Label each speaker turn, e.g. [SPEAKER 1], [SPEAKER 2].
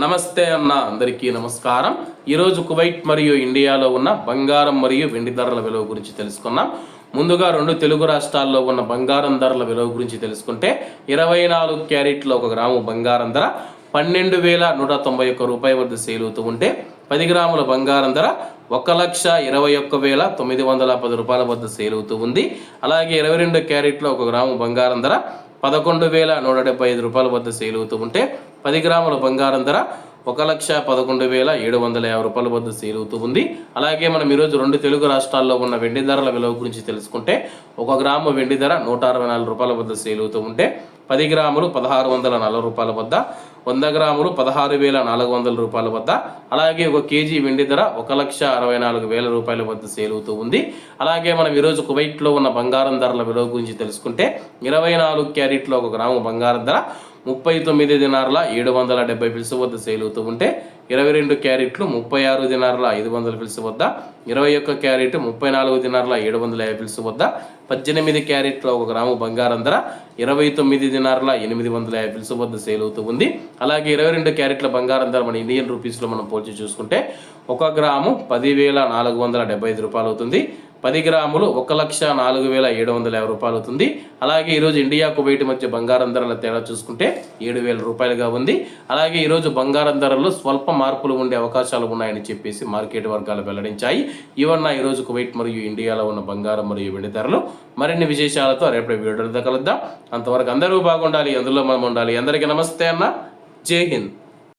[SPEAKER 1] నమస్తే అన్న అందరికీ నమస్కారం. ఈరోజు కువైట్ మరియు ఇండియాలో ఉన్న బంగారం మరియు వెండి ధరల విలువ గురించి తెలుసుకున్నాం ముందుగా రెండు తెలుగు రాష్ట్రాల్లో ఉన్న బంగారం ధరల విలువ గురించి తెలుసుకుంటే ఇరవై నాలుగు క్యారెట్లో ఒక గ్రాము బంగారం ధర పన్నెండు వేల నూట తొంభై ఒక్క రూపాయి వద్ద సేల్ అవుతూ ఉంటే పది గ్రాముల బంగారం ధర ఒక లక్ష ఇరవై ఒక్క వేల తొమ్మిది వందల పది రూపాయల వద్ద సేల్ అవుతూ ఉంది. అలాగే ఇరవై రెండు క్యారెట్లో ఒక గ్రాము బంగారం ధర పదకొండు వేల నూట డెబ్బై ఐదు రూపాయల వద్ద సేల్ అవుతూ ఉంటే పది గ్రాముల బంగారం ధర ఒక లక్ష పదకొండు వేల ఏడు వందల యాభై రూపాయల వద్ద సేల్ అవుతూ ఉంది. అలాగే మనం ఈరోజు రెండు తెలుగు రాష్ట్రాల్లో ఉన్న వెండి ధరల విలువ గురించి తెలుసుకుంటే ఒక గ్రాము వెండి ధర నూట అరవై నాలుగు రూపాయల వద్ద సేల్ అవుతూ ఉంటే పది గ్రాములు పదహారు వందల నలభై రూపాయల వద్ద వంద గ్రాములు పదహారు వేల నాలుగు వందల రూపాయల వద్ద అలాగే ఒక కేజీ వెండి ధర ఒక లక్ష అరవై నాలుగు వేల రూపాయల వద్ద సేల్ అవుతూ ఉంది. అలాగే మనం ఈరోజు కువైట్లో ఉన్న బంగారం ధరల విలువ గురించి తెలుసుకుంటే ఇరవై నాలుగు క్యారెట్లో ఒక గ్రాము బంగారం ధర ముప్పై తొమ్మిది దినారుల ఏడు వందల డెబ్బై పిలుసు వద్ద సేల్ అవుతూ ఉంటే ఇరవై రెండు క్యారెట్లు ముప్పై ఆరు దినారుల ఐదు వందల పిలుసు వద్ద ఇరవై ఒక్క క్యారెట్ ముప్పై నాలుగు దినారుల ఏడు వందల యాభై పిలుసు వద్ద పద్దెనిమిది క్యారెట్ల ఒక గ్రాము బంగారం ధర ఇరవై తొమ్మిది దినారుల ఎనిమిది వందల యాభై పిలుసు వద్ద సేల్ అవుతూ ఉంది. అలాగే ఇరవై రెండు క్యారెట్ల బంగారం ధర మన ఇండియన్ రూపీస్లో మనం పోల్చి చూసుకుంటే ఒక గ్రాము పదివేల నాలుగు వందల డెబ్బై ఐదు రూపాయలు అవుతుంది. పది గ్రాములు ఒక లక్ష నాలుగు వేల ఏడు వందల యాభై రూపాయలు అవుతుంది. అలాగే ఈరోజు ఇండియా కువైట్ మధ్య బంగారం ధరల తేడా చూసుకుంటే ఏడు వేల రూపాయలుగా ఉంది. అలాగే ఈరోజు బంగారం ధరల్లో స్వల్ప మార్పులు ఉండే అవకాశాలు ఉన్నాయని చెప్పేసి మార్కెట్ వర్గాలు వెల్లడించాయి. ఇవన్న ఈరోజు కువైట్ మరియు ఇండియాలో ఉన్న బంగారం మరియు వెండి ధరలు. మరిన్ని విశేషాలతో రేపటి వీడియోలతో కలుద్దాం. అంతవరకు అందరూ బాగుండాలి అందులో మనం ఉండాలి. అందరికీ నమస్తే అన్న. జై హింద్.